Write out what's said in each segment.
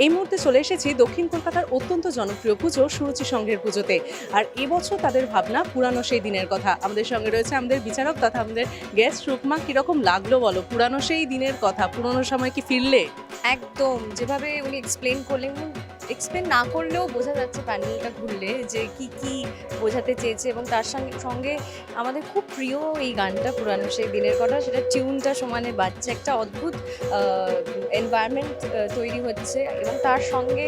এই মুহূর্তে চলে এসেছি দক্ষিণ কলকাতার অত্যন্ত জনপ্রিয় পুজো, সুরুচি সংঘের পুজোতে। আর এবছর তাদের ভাবনা পুরানো সেই দিনের কথা। আমাদের সঙ্গে রয়েছে আমাদের বিচারক তথা আমাদের গেস্ট রূপমা কীরকম লাগল বলো? পুরানো সেই দিনের কথা, পুরনো সময় কি ফিরলে? একদম। যেভাবে উনি এক্সপ্লেন করলেন এক্সপ্লেন না করলেও বোঝা যাচ্ছে প্যানেলটা ঘুরলে যে কি কি বোঝাতে চেয়েছে এবং তার সঙ্গে সঙ্গে আমাদের খুব প্রিয় এই গানটা, পুরানো সেই দিনের কথা, সেটা টিউনটা সমানে বাজছে, একটা অদ্ভুত এনভায়রনমেন্ট তৈরি হচ্ছে এবং তার সঙ্গে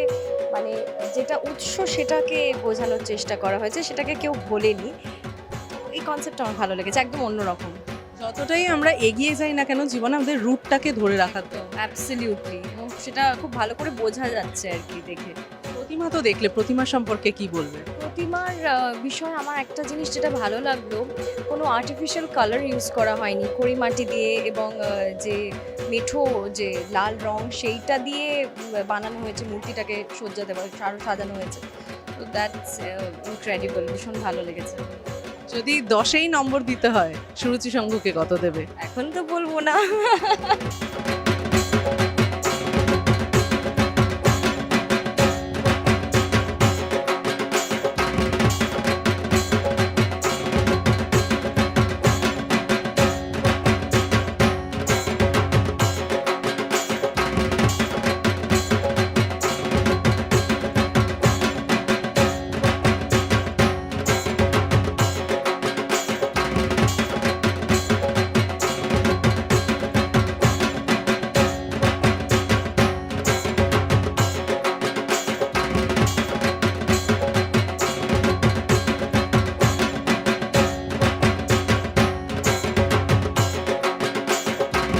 মানে যেটা উৎস সেটাকে বোঝানোর চেষ্টা করা হয়েছে, সেটাকে কেউ ভোলেনি। এই কনসেপ্টটা আমার ভালো লেগেছে, একদম অন্যরকম। যতটাই আমরা এগিয়ে যাই না কেন জীবনে আমাদের রুটটাকে ধরে রাখার তো অ্যাবসলিউটলি এবং সেটা খুব ভালো করে বোঝা যাচ্ছে আর কি দেখে। প্রতিমা তো দেখলে প্রতিমা সম্পর্কে কি বলবে? প্রতিমার বিষয় আমার একটা জিনিস যেটা ভালো লাগল কোনো আর্টিফিশিয়াল কালার ইউজ করা হয়নি। খড়ি মাটি দিয়ে এবং যে মেঠো যে লাল রং সেইটা দিয়ে বানানো হয়েছে মূর্তিটাকে সজ্জাতে আরও সাজানো হয়েছে। তো দ্যাটস ইনক্রেডিবল ভীষণ ভালো লেগেছে। যদি দশেই নম্বর দিতে হয় সুরুচি সংঘকে কত দেবে? এখন তো বলব না।